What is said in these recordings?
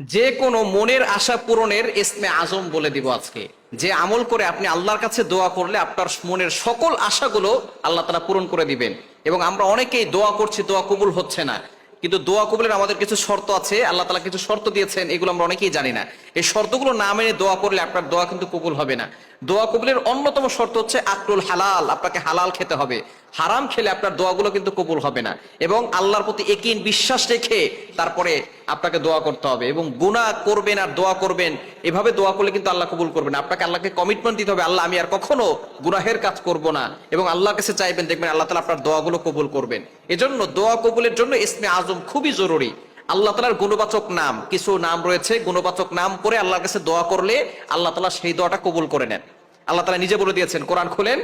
যে কোনো মনের আশা পূরণের ইসমে আজম বলে দিব আজকে। যে আমল করে আপনি আল্লাহর কাছে দোয়া করলে আপনার মনের সকল আশাগুলো আল্লাহ তারা পূরণ করে দিবেন। এবং আমরা অনেকেই দোয়া করছি, দোয়া কবুল হচ্ছে না। কিন্তু দোয়া কবুলের আমাদের কিছু শর্ত আছে, আল্লাহ তালা কিছু শর্ত দিয়েছেন, এগুলো আমরা অনেকেই জানি না। এই শর্তগুলো না মেনে দোয়া করলে আপনার দোয়া কিন্তু কবুল হবে না। দোয়া কবুলের অন্যতম শর্ত হচ্ছে আকরুল হালাল, আপনাকে হালাল খেতে হবে। হারাম খেলে আপনার দোয়াগুলো কিন্তু কবুল হবে না। এবং আল্লাহর প্রতি একিন বিশ্বাস রেখে তারপরে আপনাকে দোয়া করতে হবে। এবং গুনাহ করবেন আর দোয়া করবেন, এভাবে দোয়া করলে কিন্তু আল্লাহ কবুল করবেন আপনাকে আল্লাহকে কমিটমেন্ট দিতে হবে, আল্লাহ আমি আর কখনো গুনাহের কাজ করব না। এবং আল্লাহ কাছে চাইবেন, দেখবেন আল্লাহ তালা আপনার দোয়াগুলো কবুল করবেন। এজন্য দোয়া কবুলের জন্য ইসমে আজম খুবই জরুরি। আল্লাহ তালার গুণবাচক নাম, কিছু নাম রয়েছে, গুণবাচক নাম করে আল্লাহর কাছে দোয়া করলে আল্লাহ তালা সেই দোয়াটা কবুল করে নেন। আল্লাহ তালা নিজে বলে দিয়েছেন, কোরআন খুলেন,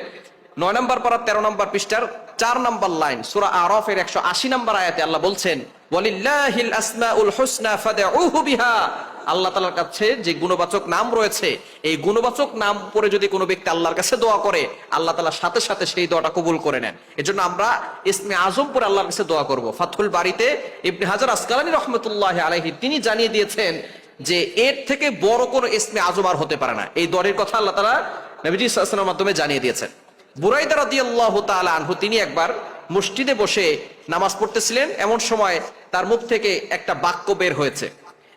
নয় নম্বর পারা, তেরো নম্বর পৃষ্ঠার চার নম্বর লাইন, সুরা আরফের একশো আশি নম্বর আয়াতে আল্লাহ বলছেন আল্লাহ তালার কাছে যে গুণবাচক নাম রয়েছে, এই গুণবাচক নাম পরে যদি কোনো ব্যক্তি আল্লাহর কাছে দোয়া করে, আল্লাহ তালা সাথে সাথে সেই দোয়াটা কবুল করে নেন। এজন্য আমরা ইসমে আজম পরে আল্লাহর কাছে দোয়া করব। ফাতহুল বাড়িতে ইবনে হাজার আসকালানি রহমতুল্লাহ আলাইহি, তিনি জানিয়ে দিয়েছেন যে এর থেকে বড় কোনো ইসমে আজম আর হতে পারে না। এই দরের কথা আল্লাহ তালা নবীজি সাল্লামের মাধ্যমে জানিয়ে দিয়েছেন। বুরাইদা রাদিয়াল্লাহু তাআলা আনহু, তিনি একবার মসজিদে বসে নামাজ পড়তেছিলেন। এমন সময় তার মুখ থেকে একটা বাক্য বের হয়েছে।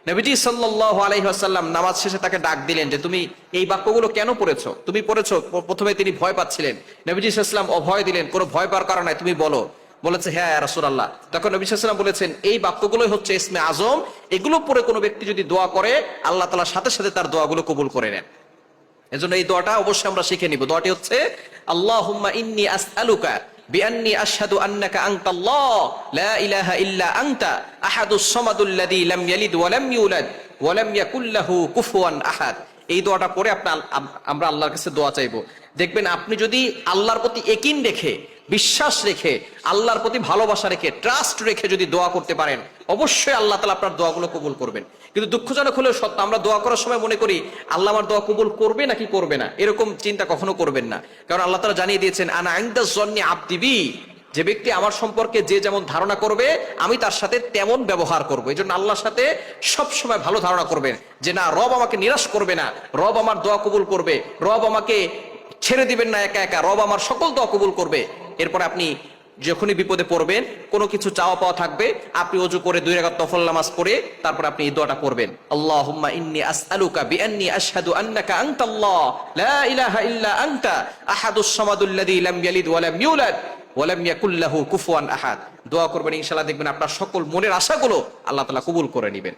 নবীজি সাল্লাল্লাহু আলাইহি ওয়াসাল্লাম নামাজ শেষে তাকে ডাক দিলেন যে, তুমি এই বাক্যগুলো কেন পড়েছো? তুমি পড়েছো প্রথমে তিনি ভয় পাচ্ছিলেন। নবীজি সাল্লাম অভয় দিলেন, কোনো ভয় পাওয়ার কারণে তুমি বলো। বলেছে হ্যাঁ রাসূলুল্লাহ। তখন নবী সাল্লাম বলেছেন, এই বাক্যগুলোই হচ্ছে ইসমে আজম। এগুলো পড়ে কোনো ব্যক্তি যদি দোয়া করে, আল্লাহ তাআলা সাথে সাথে তার দোয়াগুলো কবুল করে নেন। এজন্য এই দোয়াটা অবশ্যই আমরা শিখে নিব। দোয়াটি হচ্ছে, আল্লাহুম্মা ইন্নি আসআলুকা বিআন্নি আশহাদু আন্নাকা আনতাল্লাহ, লা ইলাহা ইল্লা আনতা, আহাদুস সামাদুল্লাযী লাম ইয়ালিদ ওয়া লাম ইউলাদ, ওয়া লাম কুফুয়ান আহাদ। এই দোয়াটা পরে আপনার, আমরা আল্লাহর কাছে দোয়া চাইব। দেখবেন আপনি যদি আল্লাহর প্রতি একিন রেখে বিশ্বাস রেখে, আল্লাহর প্রতি ভালোবাসা রেখে ট্রাস্ট রেখে যদি দোয়া করতে পারেন, অবশ্যই আল্লাহ তালা আপনার দোয়াগুলো কবুল করবেন। কিন্তু দুঃখজনক হলেও সত্য, আমরা দোয়া করার সময় মনে করি, আল্লাহ আমার দোয়া কবুল করবে নাকি করবে না? এরকম চিন্তা কখনো করবেন না। কারণ আল্লাহ তালা জানিয়ে দিয়েছেন, আনা আইন্দাস জন্নি আবদিবি যে ব্যক্তি আমার সম্পর্কে যে যেমন ধারণা করবে, আমি তার সাথে তেমন ব্যবহার করব। এই জন্য আল্লাহর সাথে সব সময় ভালো ধারণা করবেন যে, না, রব আমাকে নিরাশ করবে না। রব আমার দোয়া কবুল করবে। রব আমাকে ছেড়ে দিবেন না একা একা। রব আমার সকল দোয়া কবুল করবে। এরপর আপনি যখনই বিপদে পড়বেন, কোনো কিছু চাওয়া পাওয়া থাকবে, আপনি অজু করে দুই রাকাত নফল নামাজ পড়ে তারপর আপনি এই দোয়াটা করবেন আল্লাহুম্মা ইন্নী আসআলুকা বিআন্নী আশহাদু আন্নাকা আনতাল্লাহ, লা ইলাহা ইল্লা আনতা, আহাদুস সামাদুল্লাযী লাম ইয়ালিদ ওয়া লাম ইউলাদ, ওয়া লাম ইয়াকুল লাহু কুফুয়ান আহাদ। দোয়া করবেন, ইনশাআল্লাহ দেখবেন আপনার সকল মনের আশাগুলো আল্লাহ তাআলা কবুল করে নেবেন।